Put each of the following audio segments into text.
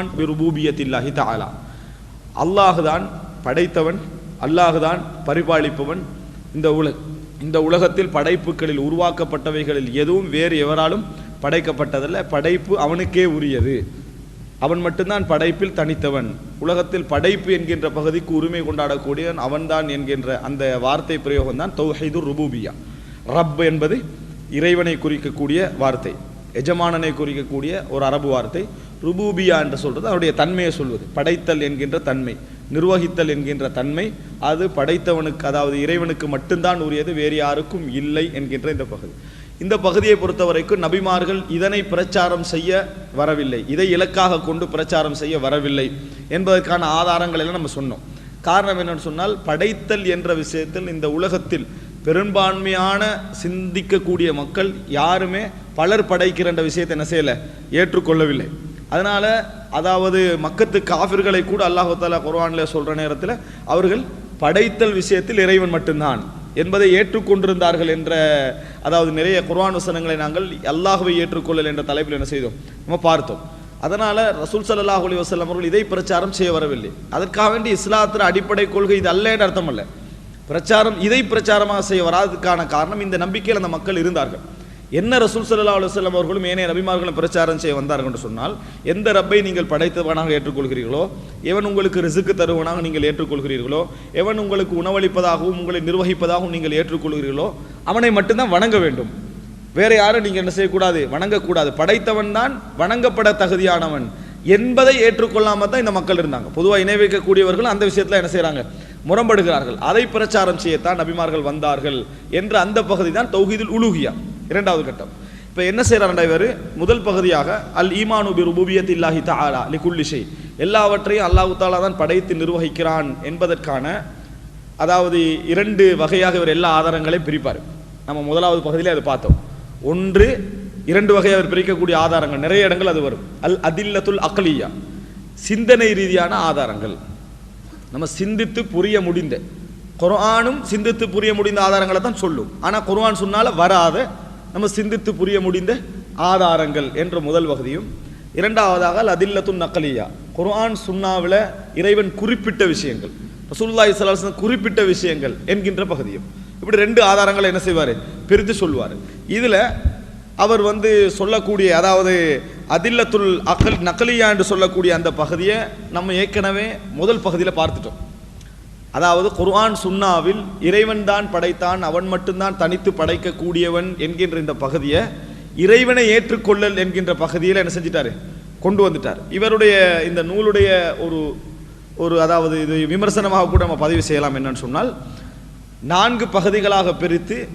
ஈமான் பிரபூபியத்தில்லாஹி தாலா அல்லாஹுதான் படைத்தவன் அல்லாஹுதான் பரிபாலிப்பவன். இந்த உலக இந்த உலகத்தில் படைப்புகளில் உருவாக்கப்பட்டவைகளில் எதுவும் வேறு எவராலும் படைக்கப்பட்டதல்ல. படைப்பு அவனுக்கே உரியது. அவன் மட்டும்தான் படைப்பில் தனித்தவன். உலகத்தில் படைப்பு என்கின்ற பகுதிக்கு உரிமை கொண்டாடக்கூடியவன் அவன்தான் என்கின்ற அந்த வார்த்தை பிரயோகம் தான் தௌஹைது ருபூபியா. ரப் என்பது இறைவனை குறிக்கக்கூடிய வார்த்தை. எஜமானனை குறிக்கக்கூடிய ஒரு அரபு வார்த்தை ருபூபியா என்று சொல்றது அவருடைய தன்மையை சொல்வது. படைத்தல் என்கின்ற தன்மை நிர்வகித்தல் என்கின்ற தன்மை அது படைத்தவனுக்கு அதாவது இறைவனுக்கு மட்டும்தான் உரியது வேறு யாருக்கும் இல்லை என்கின்ற இந்த பகுதி. இந்த பகுதியை பொறுத்த வரைக்கும் நபிமார்கள் இதனை பிரச்சாரம் செய்ய வரவில்லை இதை இலக்காக கொண்டு பிரச்சாரம் செய்ய வரவில்லை என்பதற்கான ஆதாரங்கள் எல்லாம் நம்ம சொன்னோம். காரணம் என்னன்னு சொன்னால் படைத்தல் என்ற விஷயத்தில் இந்த உலகத்தில் பெரும்பான்மையான சிந்திக்கக்கூடிய மக்கள் யாருமே பலர் படைக்கிற விஷயத்தை என்ன செய்யலை? ஏற்றுக்கொள்ளவில்லை. அதனால் அதாவது மக்கத்து காஃபிர்களை கூட அல்லாஹால குர்வானில் சொல்கிற நேரத்தில் அவர்கள் படைத்தல் விஷயத்தில் இறைவன் மட்டும்தான் என்பதை ஏற்றுக்கொண்டிருந்தார்கள் என்ற அதாவது நிறைய குர்வான் வசனங்களை நாங்கள் அல்லாஹுவை ஏற்றுக்கொள்ளல் என்ற தலைப்பில் என்ன செய்தோம்? நம்ம பார்த்தோம். அதனால் ரசூல் சல்லாஹ் அலி வஸல்லம் அவர்கள் இதை பிரச்சாரம் செய்ய வரவில்லை. அதற்காக வேண்டி இஸ்லாத்தின் அடிப்படை கொள்கை இது அல்ல என்ற அர்த்தம் இல்லை பிரச்சாரம் இதை பிரச்சாரமாக செய்ய வராததுக்கான காரணம் இந்த நம்பிக்கையில் அந்த மக்கள் இருந்தார்கள். என்ன ரசூல் சல்லா அலுவலம் அவர்களும் ஏனைய நபிமார்களும் பிரச்சாரம் செய்ய வந்தார்கள் என்று சொன்னால் எந்த ரப்பை நீங்கள் படைத்தவனாக ஏற்றுக்கொள்கிறீர்களோ எவன் உங்களுக்கு ரிசுக்கு தருவனாக நீங்கள் ஏற்றுக்கொள்கிறீர்களோ எவன் உங்களுக்கு உணவளிப்பதாகவும் உங்களை நிர்வகிப்பதாகவும் நீங்கள் ஏற்றுக்கொள்கிறீர்களோ அவனை மட்டும்தான் வணங்க வேண்டும். வேற யாரும் நீங்கள் என்ன செய்யக்கூடாது? வணங்கக்கூடாது. படைத்தவன் தான் வணங்கப்பட தகுதியானவன் என்பதை ஏற்றுக்கொள்ளாமல் தான் இந்த மக்கள் இருந்தாங்க. பொதுவாக இணை வைக்கக்கூடியவர்கள் அந்த விஷயத்தில் என்ன செய்கிறாங்க முரம்படுகிறார்கள். அதை பிரச்சாரம் செய்யத்தான் நபிமார்கள் வந்தார்கள் என்ற அந்த பகுதி தான் தௌஹீதில் உலுகியா இரண்டாவது கட்டம். இப்போ என்ன செய்கிறார் இவர்? முதல் பகுதியாக அல் ஈமானு பி ருபூபியத் இல்லாஹி தஆலா லிகுல்லி எல்லாவற்றையும் அல்லாஹு தாலா தான் படைத்து நிர்வகிக்கிறான் என்பதற்கான அதாவது இரண்டு வகையாக இவர் எல்லா ஆதாரங்களையும் பிரிப்பார். நம்ம முதலாவது பகுதியிலே அதை பார்த்தோம். ஒன்று இரண்டு வகை அவர் பிரிக்கக்கூடிய ஆதாரங்கள். நிறைய இடங்கள் அது வரும். அல் அதில்லத்துல் அக்லியா. சிந்தனை ரீதியான ஆதாரங்கள். நம்ம சிந்தித்து புரிய முடிந்த. குரானும் சிந்தித்து புரிய முடிந்த ஆதாரங்களை தான் சொல்லும். ஆனால் குரான் சொன்னால வராத நம்ம சிந்தித்து புரிய முடிந்த ஆதாரங்கள் என்ற முதல் பகுதியும் இரண்டாவதாக அல் அதில்லத்துன் நக்கலியா குரான் சுன்னாவில் இறைவன் குறிப்பிட்ட விஷயங்கள். ரசூலுல்லாஹி ஸல்லல்லாஹு குறிப்பிட்ட விஷயங்கள் என்கின்ற பகுதியும். இப்படி ரெண்டு ஆதாரங்களை என்ன செய்வார்? பிரித்து சொல்வார். இதில் அவர் வந்து சொல்லக்கூடிய அதாவது அதில்லத்துல் அகல் நக்கலியா என்று சொல்லக்கூடிய அந்த பகுதியை நம்ம ஏற்கனவே முதல் பகுதியில் பார்த்துட்டோம். அதாவது குர்ஆன் சுன்னாவில் இறைவன் தான் படைத்தான் அவன் மட்டும்தான் தனித்து படைக்கக்கூடியவன் என்கின்ற இந்த பகுதியை இறைவனை ஏற்றுக்கொள்ளல் என்கின்ற பகுதியில் என்ன செஞ்சிட்டாரு? கொண்டு வந்துட்டார். இவருடைய இந்த நூலுடைய ஒரு ஒரு அதாவது இது விமர்சனமாக கூட நம்ம பதிவு செய்யலாம் என்னன்னு சொன்னால் நான்கு பகுதிகளாக பிரித்து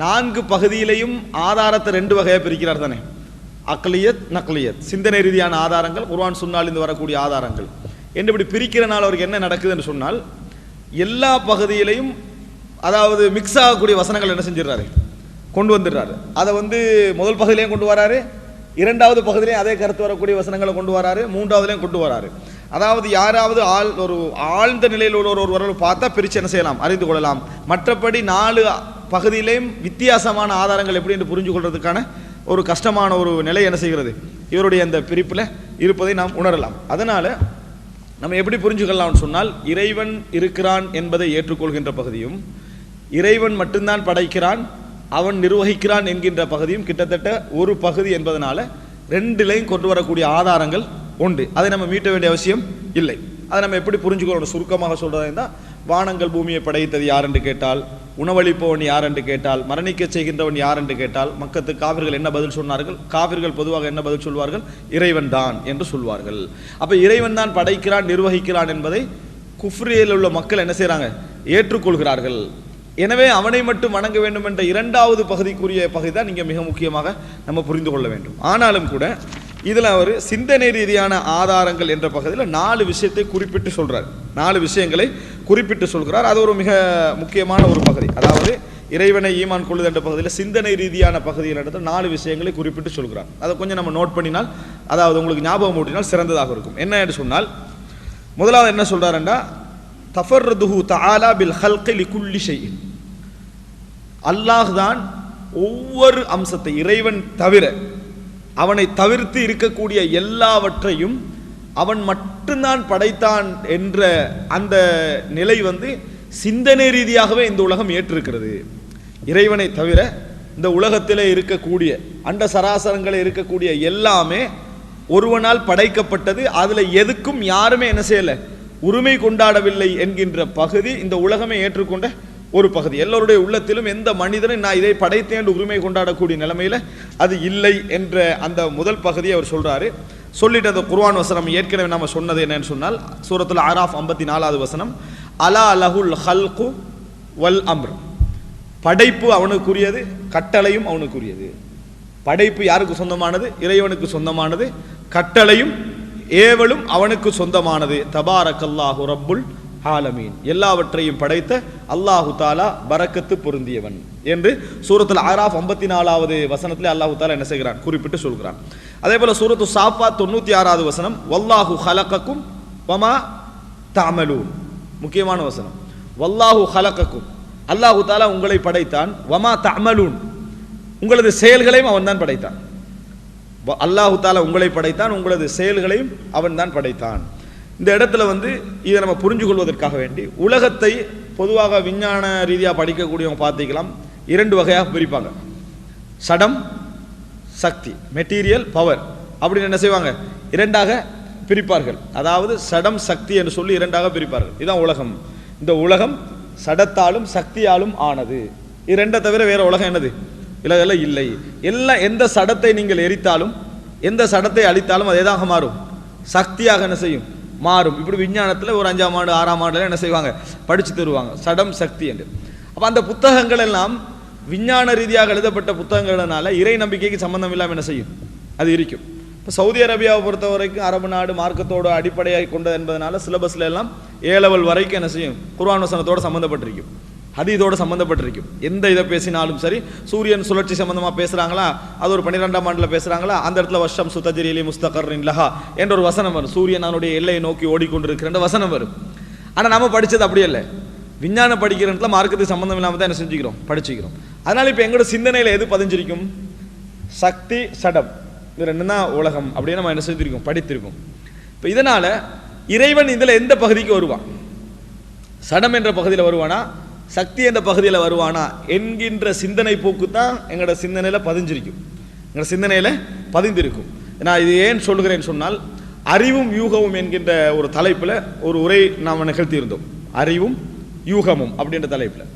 நான்கு பகுதியிலையும் ஆதாரத்தை ரெண்டு வகையாக பிரிக்கிறார் தானே. அக்லியத் நக்லியத். சிந்தனை ரீதியான ஆதாரங்கள் குர்வான் சொன்னால் இருந்து வரக்கூடிய ஆதாரங்கள். என்று இப்படி பிரிக்கிறனால அவருக்கு என்ன நடக்குதுன்னு சொன்னால் எல்லா பகுதியிலையும் அதாவது மிக்ஸ் ஆகக்கூடிய வசனங்கள் என்ன செஞ்சிடறாரு? கொண்டு வந்துடுறாரு. அதை வந்து முதல் பகுதியிலையும் கொண்டு வராரு இரண்டாவது பகுதியிலையும் அதே கருத்து வரக்கூடிய வசனங்களை கொண்டு வராரு மூன்றாவதுலையும் கொண்டு வராரு. அதாவது யாராவது ஆள் ஒரு ஆழ்ந்த நிலையில் உள்ள ஒரு ஒருவர் பார்த்தா பிரித்து என்ன செய்யலாம்? அறிந்து கொள்ளலாம். மற்றபடி நாலு பகுதியிலேயும் வித்தியாசமான ஆதாரங்கள் எப்படி என்று புரிஞ்சு கொள்றதுக்கான ஒரு கஷ்டமான ஒரு நிலை என்ன செய்கிறது? இவருடைய அந்த பிரிப்பில் இருப்பதை நாம் உணரலாம். அதனால் நம்ம எப்படி புரிஞ்சுக்கலாம்னு சொன்னால் இறைவன் இருக்கிறான் என்பதை ஏற்றுக்கொள்கின்ற பகுதியும் இறைவன் மட்டும்தான் படைக்கிறான் அவன் நிர்வகிக்கிறான் என்கின்ற பகுதியும் கிட்டத்தட்ட ஒரு பகுதி என்பதனால ரெண்டுலையும் கொண்டு வரக்கூடிய ஆதாரங்கள் உண்டு. அதை நம்ம மீட்ட வேண்டிய அவசியம் இல்லை. அதை நம்ம எப்படி புரிஞ்சுக்கிறோம் சுருக்கமாக சொல்கிறதா இருந்தால் வானங்கள் பூமியை படைத்தது யார் என்று கேட்டால் உணவளிப்பவன் யார் என்று கேட்டால் மரணிக்க செய்கின்றவன் யார் என்று கேட்டால் மக்கத்து காவிர்கள் என்ன பதில் சொன்னார்கள்? காவிர்கள் பொதுவாக என்ன பதில் சொல்வார்கள்? இறைவன் தான் என்று சொல்வார்கள். அப்போ இறைவன் தான் படைக்கிறான் நிர்வகிக்கிறான் என்பதை குஃப்ரியில் உள்ள மக்கள் என்ன செய்கிறாங்க ஏற்றுக்கொள்கிறார்கள். எனவே அவனை மட்டும் வணங்க வேண்டும் என்ற இரண்டாவது பகுதிக்குரிய பகுதி தான் நீங்கள் மிக முக்கியமாக நம்ம புரிந்து கொள்ள வேண்டும். ஆனாலும் கூட இதில் அவர் சிந்தனை ரீதியான ஆதாரங்கள் என்ற பகுதியில் நாலு விஷயத்தை குறிப்பிட்டு சொல்கிறார் நாலு விஷயங்களை குறிப்பிட்டு சொல்கிறார். அது ஒரு மிக முக்கியமான ஒரு பகுதி. அதாவது இறைவனை ஈமான் கொள்ளுது என்ற பகுதியில் சிந்தனை ரீதியான பகுதியில் எடுத்து நாலு விஷயங்களை குறிப்பிட்டு சொல்கிறார். அதை கொஞ்சம் நம்ம நோட் பண்ணினால் அதாவது உங்களுக்கு ஞாபகம் ஊட்டினால் சிறந்ததாக இருக்கும். என்ன என்று சொன்னால் முதலாவது என்ன சொல்றாருன்னா தஃபர்துஹு தஆலா பில் ஹல்கி லிகுல்லி ஷைஇன். அல்லாஹ் தான் ஒவ்வொரு அம்சத்தை இறைவன் தவிர அவனை தவிர்த்து இருக்கக்கூடிய எல்லாவற்றையும் அவன் மட்டும்தான் படைத்தான் என்ற அந்த நிலை வந்து சிந்தனை ரீதியாகவே இந்த உலகம் ஏற்றிருக்கிறது. இறைவனை தவிர இந்த உலகத்தில் இருக்கக்கூடிய அண்ட சராசரங்களில் இருக்கக்கூடிய எல்லாமே ஒருவனால் படைக்கப்பட்டது. அதில் எதுக்கும் யாருமே என்ன செய்யலை உரிமை கொண்டாடவில்லை என்கின்ற பகுதி இந்த உலகமே ஏற்றுக்கொண்ட ஒரு பகுதி. எல்லோருடைய உள்ளத்திலும் எந்த மனிதனும் நான் இதை படைத்தேன் என்று உரிமை கொண்டாடக்கூடிய நிலைமையில் அது இல்லை என்ற அந்த முதல் பகுதியை அவர் சொல்கிறாரு சொல்லிட்டு அந்த குர்வான் வசனம். ஏற்கனவே நம்ம சொன்னது என்னன்னு சொன்னால் சூரத்தில் ஆராஃப் ஐம்பத்தி நாலாவது வசனம் அலா அலஹுல் ஹல்கு வல் அம்ர். படைப்பு அவனுக்குரியது கட்டளையும் அவனுக்குரியது. படைப்பு யாருக்கு சொந்தமானது? இறைவனுக்கு சொந்தமானது. கட்டளையும் ஏவலும் அவனுக்கு சொந்தமானது. தபாரக்கல்லாஹு ரப்புல் ஆலமீன். எல்லாவற்றையும் படைத்த அல்லாஹு தாலா பரக்கத்து பொருந்தியவன் என்று சூரத்தில் ஆராஃப் ஐம்பத்தி நாலாவது வசனத்தில் அல்லாஹு தாலா என்ன செய்கிறான்? குறிப்பிட்டு சொல்கிறான். அதே போல சூரத்து சாஃபா தொண்ணூற்றி ஆறாவது வசனம் வல்லாஹு ஹலக்கக்கும் வமா தாமலூன் முக்கியமான வசனம். வல்லாஹு ஹலக்கக்கும் அல்லாஹு தாலா உங்களை படைத்தான் வமா தமலூன் உங்களது செயல்களையும் அவன் தான் படைத்தான். அல்லாஹு தாலா உங்களை படைத்தான் உங்களது செயல்களையும் அவன் தான் படைத்தான். இந்த இடத்துல வந்து இதை நம்ம புரிஞ்சு கொள்வதற்காக வேண்டி உலகத்தை பொதுவாக விஞ்ஞான ரீதியாக படிக்கக்கூடியவங்க பார்த்துக்கலாம். இரண்டு வகையாக பிரிப்பாங்க. சடம் சக்தி மெட்டீரியல் பவர் அப்படின்னு என்ன செய்வாங்க? இரண்டாக பிரிப்பார்கள். அதாவது சடம் சக்தி என்று சொல்லி இரண்டாக பிரிப்பார்கள். இதுதான் உலகம். இந்த உலகம் சடத்தாலும் சக்தியாலும் ஆனது. இரண்டை தவிர வேற உலகம் என்னது? உலகில் இல்லை எல்லாம் எந்த சடத்தை நீங்கள் எரித்தாலும் எந்த சடத்தை அழித்தாலும் அது எதாக மாறும். சக்தியாக என்ன செய்யும்? மாறும். இப்படி விஞ்ஞானத்தில் ஒரு அஞ்சாம் ஆண்டு ஆறாம் ஆண்டுல என்ன செய்வாங்க? படித்து தருவாங்க. சடம் சக்தி என்று. அப்போ அந்த புத்தகங்கள் எல்லாம் விஞ்ஞான ரீதியாக எழுதப்பட்ட புத்தகங்கள்னால இறை நம்பிக்கைக்கு சம்பந்தம் இல்லாமல் என்ன செய்யும்? அது இருக்கும். இப்போ சவுதி அரேபியாவை பொறுத்த வரைக்கும் அரபு நாடு மார்க்கத்தோட அடிப்படையாக கொண்டது என்பதனால சிலபஸ்ல எல்லாம் ஏ லெவல் வரைக்கும் என்ன செய்யும்? குர்வான் வசனத்தோடு சம்மந்தப்பட்டிருக்கும் அது இதோட சம்மந்தப்பட்டிருக்கும் எந்த இதை பேசினாலும் சரி சூரியன் சுழற்சி சம்மந்தமாக பேசுகிறாங்களா அது ஒரு பன்னிரெண்டாம் ஆண்டில் பேசுகிறாங்களா அந்த இடத்துல வருஷம் சுத்தஜிரிலி முஸ்தகர் லஹா என்ற ஒரு வசனம் வரும். சூரியன் அவனுடைய எல்லையை நோக்கி ஓடிக்கொண்டிருக்கிற வசனம் வரும். ஆனால் நம்ம படித்தது அப்படி இல்லை விஞ்ஞானம் படிக்கிற இடத்துல மார்க்கத்துக்கு சம்மந்தம் இல்லாமல் தான் என்ன செஞ்சுக்கிறோம்? படிச்சுக்கிறோம். அதனால் இப்போ எங்களோட சிந்தனையில் எது பதிஞ்சிருக்கும்? சக்தி சடம். இது ரெண்டு தான் உலகம். அப்படின்னு நம்ம என்ன செஞ்சுருக்கோம்? படித்திருக்கோம். இப்போ இதனால் இறைவன் இதில் எந்த பகுதிக்கு வருவான்? சடம் என்ற பகுதியில் வருவானா? சக்தி என்ற பகுதியில் வருவானா என்கின்ற சிந்தனை போக்கு தான் எங்களோட சிந்தனையில் பதிஞ்சிருக்கும். எங்களோட சிந்தனையில் பதிந்திருக்கும். நான் இது ஏன் சொல்லுகிறேன் சொன்னால் அறிவும் யூகமும் என்கின்ற ஒரு தலைப்பில் ஒரு உரை நாம் நிகழ்த்தியிருந்தோம். அறிவும் யூகமும் அப்படின்ற தலைப்பில்.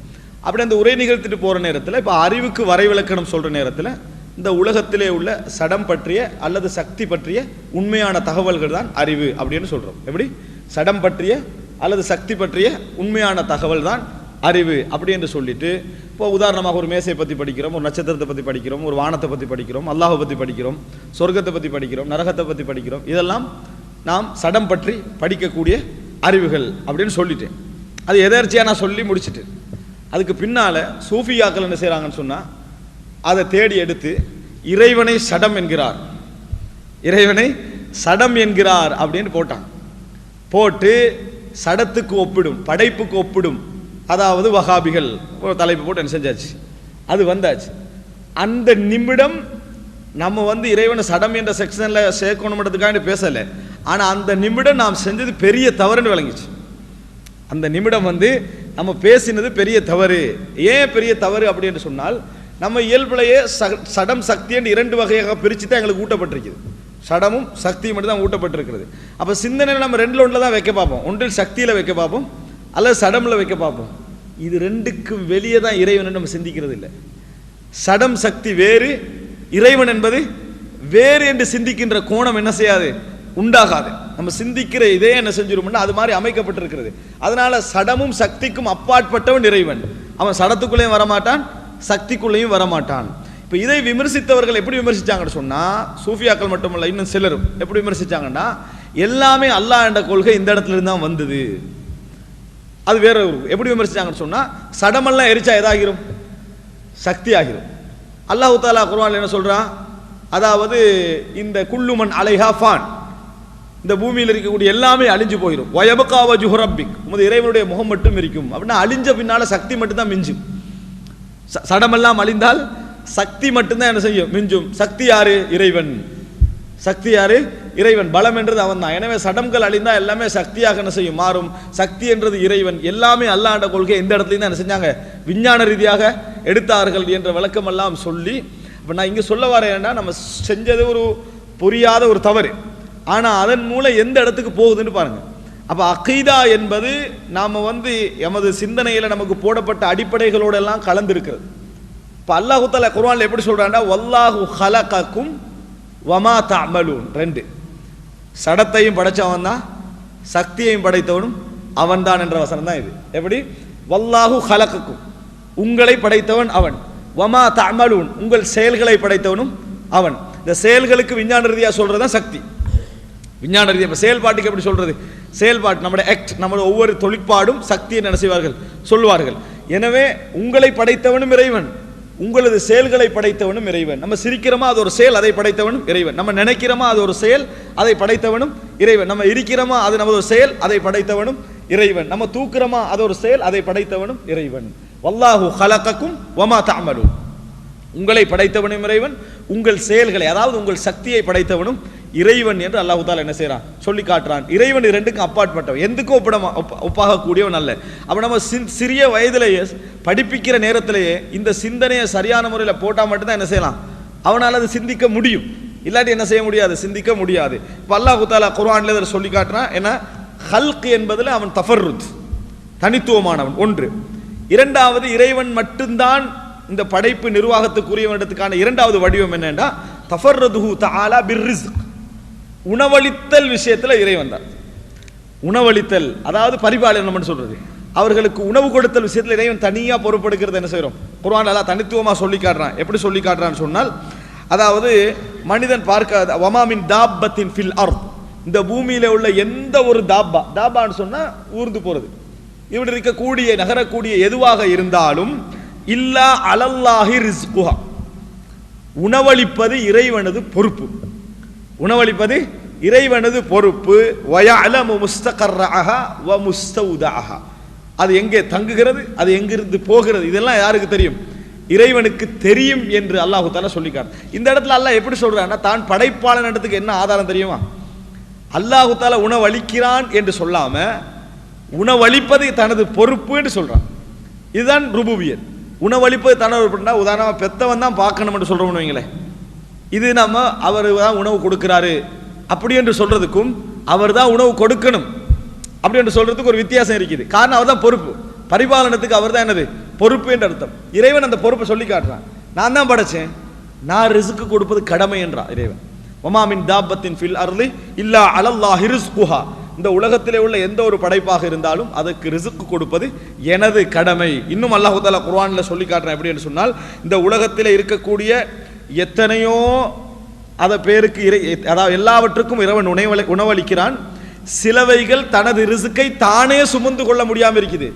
அப்படி அந்த உரை நிகழ்த்திட்டு போகிற நேரத்தில் இப்போ அறிவுக்கு வரைவிலக்கணம் சொல்கிற நேரத்தில் இந்த உலகத்திலே உள்ள சடம் பற்றிய அல்லது சக்தி பற்றிய உண்மையான தகவல்கள் தான் அறிவு அப்படின்னு சொல்கிறோம் எப்படி? சடம் பற்றிய அல்லது சக்தி பற்றிய உண்மையான தகவல் தான் அறிவு அப்படி என்று சொல்லிட்டு இப்போ உதாரணமாக ஒரு மேசையை பற்றி படிக்கிறோம் ஒரு நட்சத்திரத்தை பற்றி படிக்கிறோம் ஒரு வானத்தை பற்றி படிக்கிறோம் அல்லாஹை பற்றி படிக்கிறோம் சொர்க்கத்தை பற்றி படிக்கிறோம் நரகத்தை பற்றி படிக்கிறோம் இதெல்லாம் நாம் சடம் பற்றி படிக்கக்கூடிய அறிவுகள் அப்படின்னு சொல்லிட்டேன். அது எதர்ச்சியாக நான் சொல்லி முடிச்சிட்டேன் அதுக்கு பின்னால் சூஃபியாக்கள் என்ன செய்கிறாங்கன்னு சொன்னால் அதை தேடி எடுத்து இறைவனை சடம் என்கிறார். இறைவனை சடம் என்கிறார் அப்படின்னு போட்டான் போட்டு சடத்துக்கு ஒப்பிடும் படைப்புக்கு ஒப்பிடும். அதாவது வகாபிகள் ஒரு தலைப்பு போட்டு என்ன செஞ்சாச்சு? அது வந்தாச்சு. அந்த நிமிடம் நம்ம வந்து இறைவனை சடம் என்ற செக்ஷனில் சேர்க்கணுன்றதுக்காண்டி பேசலை. ஆனால் அந்த நிமிடம் நாம் செஞ்சது பெரிய தவறுன்னு விளங்கிச்சு. அந்த நிமிடம் வந்து நம்ம பேசினது பெரிய தவறு. ஏன் பெரிய தவறு அப்படின்னு சொன்னால் நம்ம இயல்புலையே ச- சடம் சக்தி என்று இரண்டு வகையாக பிரித்து தான் எங்களுக்கு ஊட்டப்பட்டிருக்குது. சடமும் சக்தியும் மட்டும் தான் ஊட்டப்பட்டிருக்கிறது. அப்போ சிந்தனையில் நம்ம ரெண்டில் ஒன்றில் தான் வைக்க பார்ப்போம். ஒன்றில் சக்தியில் வைக்க பார்ப்போம். அல்லது சடமில் வைக்க பார்ப்போம். இது ரெண்டுக்கும் வெளியே தான் இறைவன் நம்ம சிந்திக்கிறது இல்லை சடம் சக்தி வேறு இறைவன் என்பது வேறு என்று சிந்திக்கின்ற கோணம் என்ன செய்யாது? உண்டாகாது. நம்ம சிந்திக்கிற இதே என்ன செஞ்சிருமோன்னா அது மாதிரி அமைக்கப்பட்டிருக்கிறது. அதனால சடமும் சக்திக்கும் அப்பாற்பட்டவன் இறைவன். அவன் சடத்துக்குள்ளேயும் வரமாட்டான் சக்திக்குள்ளேயும் வரமாட்டான். இப்போ இதை விமர்சித்தவர்கள் எப்படி விமர்சித்தாங்கன்னு சொன்னால் சூஃபியாக்கள் மட்டுமல்ல இன்னும் சிலரும் எப்படி விமர்சித்தாங்கன்னா எல்லாமே அல்லாஹ் என்ற கொள்கை இந்த இடத்துல இருந்து தான் வந்தது. அது வேற ஒரு எப்படி விமர்சிச்சாங்கன்னு சொன்னால் சடமெல்லாம் எரிச்சா எதாகிரும்? சக்தி ஆகிரும் அல்லாஹு தாலா குர்வான் என்ன சொல்கிறான் அதாவது இந்த குள்ளுமன் அலைஹா ஃபான். இந்த பூமியில் இருக்கக்கூடிய எல்லாமே அழிஞ்சு போயிடும் வயபகாவ ஜுஹரப்பிக் உமது இறைவனுடைய முகம் மட்டும் இருக்கும் அப்படின்னா அழிஞ்ச பின்னால் சக்தி மட்டும்தான் மிஞ்சும். ச- சடமெல்லாம் அழிந்தால் சக்தி மட்டும்தான் என்ன செய்யும்? மிஞ்சும். சக்தி யாரு? இறைவன். சக்தி யாரு? இறைவன் பலம் என்றது அவன் தான் எனவே சடம்கள் அழிந்தா எல்லாமே சக்தியாக என்ன செய்யும்? மாறும். சக்தி என்றது இறைவன். எல்லாமே அல்லாண்ட கொள்கை எந்த இடத்துலையும் தான் என்ன செஞ்சாங்க? விஞ்ஞான ரீதியாக எடுத்தார்கள் என்ற விளக்கமெல்லாம் சொல்லி இப்போ நான் இங்கே சொல்ல வரேன்னா நம்ம செஞ்சது ஒரு புரியாத ஒரு தவறு. ஆனால் அதன் மூலம் எந்த இடத்துக்கு போகுதுன்னு பாருங்கள் அப்போ அகைதா என்பது நாம் வந்து எமது சிந்தனையில் நமக்கு போடப்பட்ட அடிப்படைகளோடு எல்லாம் இப்போ அல்லாஹு தாலா குர்ஆன்ல எப்படி சொல்கிறாண்டா வல்லாஹு ஹலகக்கும் வமா தமலூன் ரெண்டு. சடத்தையும் படைச்சவன் தான் சக்தியையும் படைத்தவனும் அவன்தான் என்ற வசனம் தான் இது. எப்படி? வல்லாஹு ஹலக்குக்கும் உங்களை படைத்தவன் அவன். வமா தஅமலூன். உங்கள் செயல்களை படைத்தவனும் அவன். இந்த செயல்களுக்கு விஞ்ஞான ரீதியாக சொல்றது தான் சக்தி. விஞ்ஞான ரீதியாக இப்போ செயல்பாட்டுக்கு எப்படி சொல்றது? செயல்பாட்டு நம்முடைய ஆக்ட் நம்முடைய ஒவ்வொரு தொழிற்பாடும் சக்தியை என்ன சொல்வார்கள் எனவே உங்களை படைத்தவனும் இறைவன். உங்களது செயல்களை படைத்தவனும் இறைவன். நம்ம சிரிக்கிறோமா அது ஒரு செயல் அதை படைத்தவனும் இறைவன். நம்ம நினைக்கிறோமா அது ஒரு செயல் அதை படைத்தவனும் இறைவன். நம்ம இருக்கிறோமா அது நமது ஒரு செயல் அதை படைத்தவனும் இறைவன். நம்ம தூக்குறோமா அது ஒரு செயல் அதை படைத்தவனும் இறைவன். வல்லாஹு ஹலக்கக்கும் வமா தாமலும் உங்களை படைத்தவனும் இறைவன் உங்கள் செயல்களை அதாவது உங்கள் சக்தியை படைத்தவனும் இறைவன் என்று அல்லாஹு தாலா என்ன செய்கிறான் சொல்லி காட்டுறான். இறைவன் ரெண்டுக்கும் அப்பாற்பட்டவன். எந்துக்கும் ஒப்பிடமா ஒப்ப- அல்ல. அப்போ நம்ம சின்- சிறிய வயதிலேயே படிப்பிக்கிற நேரத்திலேயே இந்த சிந்தனையை சரியான முறையில் போட்டால் மட்டும்தான் என்ன செய்யலாம்? அவனால் அது சிந்திக்க முடியும். இல்லாட்டி என்ன செய்ய முடியாது? சிந்திக்க முடியாது. இப்போ அல்லாஹு தாலா குர்ஆன்ல இதில் சொல்லி காட்டுறான். ஏன்னா ஹல்க் என்பதில் அவன் தஃபர்ருத். தனித்துவமானவன். ஒன்று. இரண்டாவது இறைவன் மட்டும்தான் இந்த படைப்பு நிர்வாகத்துக்குரியவனிடத்துக்கான இரண்டாவது வடிவம் என்னென்னா தஃபர்ரதுஹு தஆலா பிர்ரிஸ்க் உணவளித்தல் விஷயத்தில் இறைவன் தான். உணவளித்தல் அதாவது பரிபாலனம்னு சொல்றது. அவர்களுக்கு உணவு கொடுத்தல் விஷயத்தில் இறைவன் தனியாக பொறுப்படுகிறது என்ன செய்கிறோம் குர்வான் அல்லா தனித்துவமாக சொல்லி காட்டுறான். எப்படி சொல்லி காட்டுறான்னு சொன்னால் அதாவது மனிதன் பார்க்க வமாமின் தாபத்தின் ஃபில் அர்த். இந்த பூமியில் உள்ள எந்த ஒரு தாபா தாபான்னு சொன்னால் ஊர்ந்து போகிறது இப்படி இருக்கக்கூடிய நகரக்கூடிய எதுவாக இருந்தாலும் இல்லா அலல்லாஹி ரிஸ்குஹா. உணவளிப்பது இறைவனது பொறுப்பு. உணவளிப்பது இறைவனது பொறுப்பு வயஅலமு முஸ்தகர்ரஹ வ முஸ்தௌதஹ அது எங்கே தங்குகிறது அது எங்கிருந்து போகிறது இதெல்லாம் யாருக்கு தெரியும்? இறைவனுக்கு தெரியும் என்று அல்லாஹு தாலா சொல்லிக்கார். இந்த இடத்துல அல்லாஹ் எப்படி சொல்கிறான்னா தான் படைப்பாளன் இடத்துக்கு என்ன ஆதாரம் தெரியுமா? அல்லாஹு தாலா உணவளிக்கிறான் என்று சொல்லாம உணவளிப்பது தனது பொறுப்பு என்று சொல்றான். இதுதான் ருபுபியத் உணவளிப்பது தனது பொறுப்புன்னா உதாரணமாக பெத்தவன் தான் பார்க்கணும்னு சொல்கிறோம்னு வைங்களேன். இது நம்ம அவர் தான் உணவு கொடுக்கிறாரு அப்படி என்று சொல்றதுக்கும் அவர் தான் உணவு கொடுக்கணும். அப்படி என்று சொல்றதுக்கு ஒரு வித்தியாசம் இருக்குது. காரணம் அவர் தான் பொறுப்பு. பரிபாலனத்துக்கு அவர் தான் என்னது? பொறுப்பு என்று அர்த்தம். இறைவன் அந்த பொறுப்பை சொல்லி காட்டுறான். நான் தான் படைச்சேன். நான் ரிசுக்கு கொடுப்பது கடமை என்றான் இறைவன். ஒமாமின் தாபத்தின் ஃபில் அருளி இல்லா அலல்லாஹி ரிஸ்குஹா. இந்த உலகத்திலே உள்ள எந்த ஒரு படைப்பாக இருந்தாலும் அதற்கு ரிசுக்கு கொடுப்பது எனது கடமை. இன்னும் அல்லாஹு தாலா குர்வானில் சொல்லி காட்டுறேன். எப்படி என்று சொன்னால் இந்த உலகத்தில் இருக்கக்கூடிய எத்தனையோ அதை பேருக்கு இறை அதாவது எல்லாவற்றுக்கும் இறைவன் உணவளி உணவளிக்கிறான். சிலவைகள் தனது ரிசுக்கை தானே சுமந்து கொள்ள முடியாமல் இருக்குது.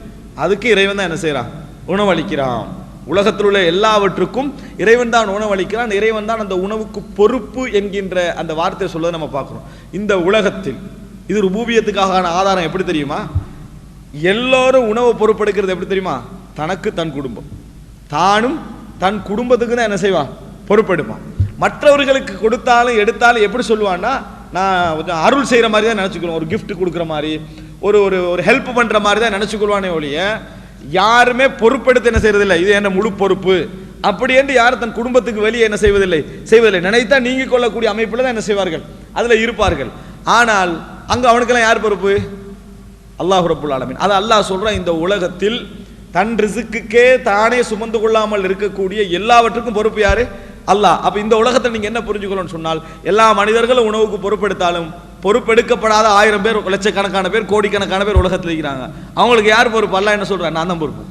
அதுக்கு இறைவன் தான் என்ன செய்கிறான் உணவளிக்கிறான். உலகத்தில் உள்ள எல்லாவற்றுக்கும் இறைவன் தான் உணவளிக்கிறான். இறைவன் தான் அந்த உணவுக்கு பொறுப்பு என்கின்ற அந்த வார்த்தையை சொல்வதை நம்ம பார்க்குறோம். இந்த உலகத்தில் இது ருபூபியத்துக்கான ஆதாரம் எப்படி தெரியுமா? எல்லோரும் உணவை பொறுப்பெடுக்கிறது எப்படி தெரியுமா? தனக்கு தன் குடும்பம். தானும் தன் குடும்பத்துக்கு தான் என்ன செய்வான்? பொறுப்பெடுப்பான். மற்றவர்களுக்கு கொடுத்தாலும் எடுத்தாலும் எப்படி சொல்லுவான்னா நான் கொஞ்சம் அருள் செய்கிற மாதிரி தான் நினச்சிக்கணும். ஒரு கிஃப்ட் கொடுக்குற மாதிரி ஒரு ஒரு ஒரு ஹெல்ப் பண்ணுற மாதிரி தான் நினச்சிக்கொள்வானே ஒழிய யாருமே பொறுப்பெடுத்து என்ன செய்யறதில்லை இது என்ன முழு பொறுப்பு? அப்படி என்று யாரும் தன் குடும்பத்துக்கு வெளியே என்ன செய்வதில்லை. செய்வதில்லை. நினைத்தா நீங்கிக் கொள்ளக்கூடிய அமைப்பில் தான் என்ன செய்வார்கள்? அதில் இருப்பார்கள். ஆனால் அங்கே அவனுக்கெல்லாம் யார் பொறுப்பு? அல்லாஹ் ரபுல் ஆலமீன். அது அல்லாஹ் சொல்கிறான் இந்த உலகத்தில் தன் ரிசுக்குக்கே தானே சுமந்து கொள்ளாமல் இருக்கக்கூடிய எல்லாவற்றுக்கும் பொறுப்பு யாரு? அல்லாஹ் அப்ப இந்த உலகத்தை நீங்க என்ன புரிஞ்சுக்கணும்னு சொன்னால் எல்லா மனிதர்களும் உணவுக்கு பொறுப்பெடுத்தாலும் பொறுப்பெடுக்கப்படாத ஆயிரம் பேர் லட்சக்கணக்கான பேர் கோடிக்கணக்கான பேர் உலகத்தில் இருக்கிறாங்க. அவங்களுக்கு யார் பொறுப்பு? அல்ல என்ன சொல்றான் நான் தான் பொறுப்பு.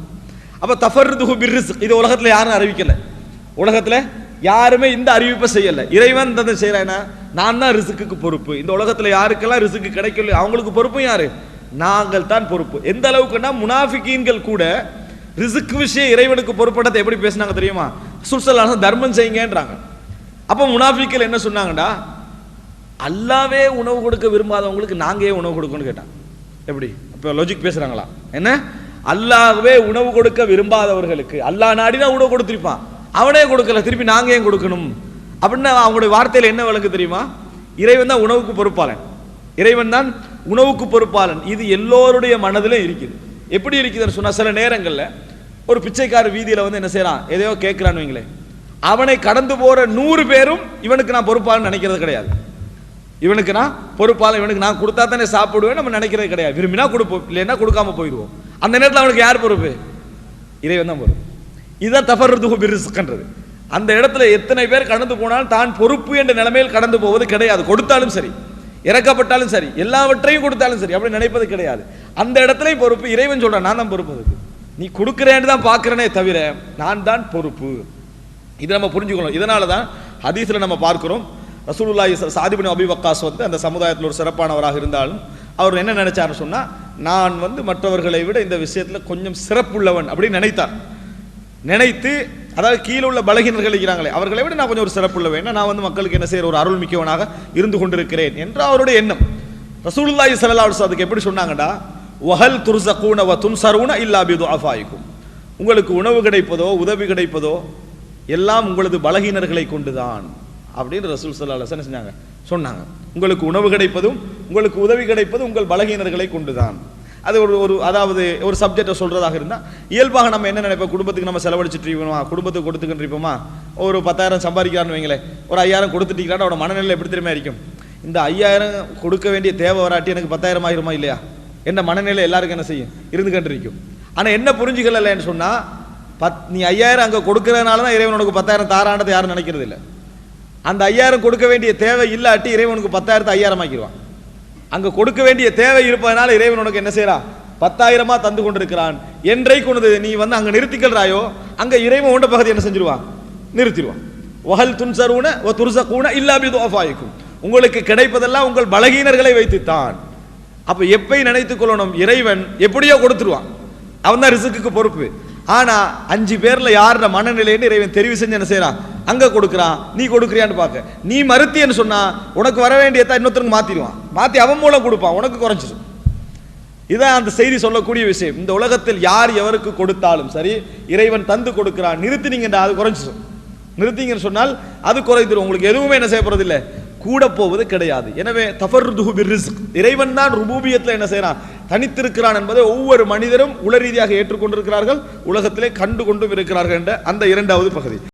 அப்ப தஃபர்துஹு பிர்ரிஸ்க் இது உலகத்தில் யாரும் அறிவிக்கல. உலகத்தில் யாருமே இந்த அறிவிப்பை செய்யலை. இறைவன் தந்தை செய்கிறேன்னா நான் தான் ரிசுக்கு பொறுப்பு. இந்த உலகத்தில் யாருக்கெல்லாம் ரிசுக்கு கிடைக்கல அவங்களுக்கு பொறுப்பும் யாரு? நாங்கள் தான் பொறுப்பு. எந்த அளவுக்குன்னா முனாஃபிகீன்கள் கூட ரிசுக்கு விஷயம் இறைவனுக்கு பொறுப்படத்தை எப்படி பேசினாங்க தெரியுமா? சுல்சலான தர்மம் செய்யுங்கன்றாங்க. அப்போ முனாஃபிக்கல் என்ன சொன்னாங்கடா? அல்லாவே உணவு கொடுக்க விரும்பாதவங்களுக்கு நாங்கள் ஏன் உணவு கொடுக்கணும்னு கேட்டான். எப்படி? இப்போ லாஜிக் பேசுகிறாங்களா என்ன? அல்லாவே உணவு கொடுக்க விரும்பாதவர்களுக்கு அல்லா நாடினா உணவு கொடுத்துருப்பான். அவனே கொடுக்கல திருப்பி நாங்கள் ஏன் கொடுக்கணும்? அப்படின்னு அவங்களுடைய வார்த்தையில் என்ன விளக்கு தெரியுமா? இறைவன் தான் உணவுக்கு பொறுப்பாளன். இறைவன் தான் உணவுக்கு பொறுப்பாளன். இது எல்லோருடைய மனதிலும் இருக்குது. எப்படி இருக்குதுன்னு சொன்னால் சில நேரங்களில் ஒரு பிச்சைக்கார வீதியில வந்து என்ன செய்யறான்? எதையோ கேட்கிறான்னு வைங்களேன். அவனை கடந்து போற நூறு பேரும் இவனுக்கு நான் பொறுப்பாளன் நினைக்கிறது கிடையாது. இவனுக்கு நான் பொறுப்பாளன் இவனுக்கு நான் கொடுத்தா தானே சாப்பிடுவேன் நம்ம நினைக்கிறது கிடையாது. விரும்பினா கொடுப்போம் இல்லைன்னா கொடுக்காம போயிடுவோம். அந்த நேரத்தில் அவனுக்கு யார் பொறுப்பு? இறைவன் தான் பொறுப்பு. இதுதான் தஃபர்துஹு பிரிசுக்கன்றது அந்த இடத்துல எத்தனை பேர் கடந்து போனாலும் தான் பொறுப்பு என்ற நிலைமையில் கடந்து போவது கிடையாது. கொடுத்தாலும் சரி இறக்கப்பட்டாலும் சரி எல்லாவற்றையும் கொடுத்தாலும் சரி அப்படி நினைப்பது கிடையாது. அந்த இடத்துலையும் பொறுப்பு இறைவன் சொல்கிறான் நான் தான் பொறுப்பு அதுக்கு. நீ கொடுக்குறேன்னு தான் பார்க்குறனே தவிர நான் தான் பொறுப்பு. இதை நம்ம புரிஞ்சுக்கணும். இதனால தான் ஹதீஸில் நம்ம பார்க்குறோம். ரசூலுல்லாஹி சாதிபின் சாதி அபி வக்காஸ் வந்து அந்த சமுதாயத்தில் ஒரு சிறப்பானவராக இருந்தாலும் அவர் என்ன நினைச்சாருன்னு சொன்னால் நான் வந்து மற்றவர்களை விட இந்த விஷயத்தில் கொஞ்சம் சிறப்புள்ளவன் அப்படின்னு நினைத்தார். நினைத்து அதாவது கீழே உள்ள பலகினர்கள் இருக்கிறாங்களே அவர்களை விட நான் கொஞ்சம் ஒரு சிறப்புள்ளவன். ஏன்னா நான் வந்து மக்களுக்கு என்ன செய்யற ஒரு அருள் மிக்கவனாக இருந்து கொண்டிருக்கிறேன் என்ற அவருடைய எண்ணம். ரசூலுல்லாஹி ஸல்லல்லாஹு அலைஹி அதுக்கு எப்படி சொன்னாங்கடா வஹல் துர்ஸகூன வ துன்சரூன இல்லா பி துஅஃபாயிக்கும் உங்களுக்கு உணவு கிடைப்பதோ உதவி கிடைப்பதோ எல்லாம் உங்களது பலகீனர்களை கொண்டுதான். அப்படின்னு ரசூல் சல்லா அலைஹி செஞ்சாங்க சொன்னாங்க. உங்களுக்கு உணவு கிடைப்பதும் உங்களுக்கு உதவி கிடைப்பதும் உங்கள் பலகீனர்களை கொண்டுதான். அது ஒரு ஒரு அதாவது ஒரு சப்ஜெக்டை சொல்றதாக இருந்தால் இயல்பாக நம்ம என்ன நினைப்போம்? குடும்பத்துக்கு நம்ம செலவழிச்சிட்டு இருக்கணுமா குடும்பத்துக்கு கொடுத்துக்கிட்டு இருப்போமா ஒரு பத்தாயிரம் சம்பாதிக்கிறான்னு வைங்களேன் ஒரு ஐயாயிரம் கொடுத்துட்டீங்கன்னா அவனோட மனநிலை எப்படி தெரியுமா இருக்கும் இந்த ஐயாயிரம் கொடுக்க வேண்டிய தேவை வராட்டி எனக்கு பத்தாயிரம் ஆயிருமா இல்லையா? என்ன மனநிலை எல்லாருக்கும் என்ன செய்யும்? இருந்து இருக்கும் ஆனால் என்ன புரிஞ்சுக்கலன்னு சொன்னால் பத் நீ ஐயாயிரம் அங்கே கொடுக்கறதுனால தான் இறைவன் உனக்கு பத்தாயிரம் தாராண்டதை யாரும் நினைக்கிறது இல்லை அந்த ஐயாயிரம் கொடுக்க வேண்டிய தேவை இல்லாட்டி இறைவனுக்கு பத்தாயிரத்தை ஐயாயிரம் ஆக்கிடுவான் அங்கே கொடுக்க வேண்டிய தேவை இருப்பதனால இறைவன் உனக்கு என்ன செய்கிறான் பத்தாயிரமா தந்து கொண்டிருக்கிறான். என்றைக்கு உனது நீ வந்து அங்கே நிறுத்திக்கிறாயோ அங்கே இறைவன் உண்ட பகுதி என்ன செஞ்சிருவான்? நிறுத்திடுவான் வஹல் துன்சரூன ஓ துர்சகூன இல்லாமல் உங்களுக்கு கிடைப்பதெல்லாம் உங்கள் பலகீனர்களை வைத்துத்தான். அப்போ எப்பயும் நினைத்து கொள்ளணும்? இறைவன் எப்படியோ கொடுத்துருவான். அவன் தான் ரிசுக்கு பொறுப்பு. ஆனால் அஞ்சு பேரில் யாரோட மனநிலைன்னு இறைவன் தெரிவு செஞ்சு என்ன செய்கிறான் அங்கே கொடுக்குறான். நீ கொடுக்குறியான்னு பார்க்க நீ மறுத்தியன்னு சொன்னால் உனக்கு வர வேண்டியதான் இன்னொருத்தருக்கு மாற்றிடுவான் மாற்றி அவன் மூலம் கொடுப்பான். உனக்கு குறைஞ்சிடும் இதான் அந்த செய்தி சொல்லக்கூடிய விஷயம். இந்த உலகத்தில் யார் எவருக்கு கொடுத்தாலும் சரி இறைவன் தந்து கொடுக்குறான். நிறுத்தினீங்கன்றா அது குறைஞ்சிடும் நிறுத்திங்கன்னு சொன்னால் அது குறைந்துடும் உங்களுக்கு எதுவுமே என்ன செய்ய போகிறது இல்லை கூட போவது கிடையாது. எனவே தஃபர்துஹு பிர்ரிஸ்க் இறைவன் தான் ருபூபியத்தில் என்ன செய்கிறான் தனித்திருக்கிறான் என்பதை ஒவ்வொரு மனிதரும் உள ரீதியாக ஏற்றுக்கொண்டிருக்கிறார்கள் உலகத்திலே கண்டு கொண்டும் இருக்கிறார்கள் என்ற அந்த இரண்டாவது பகுதி.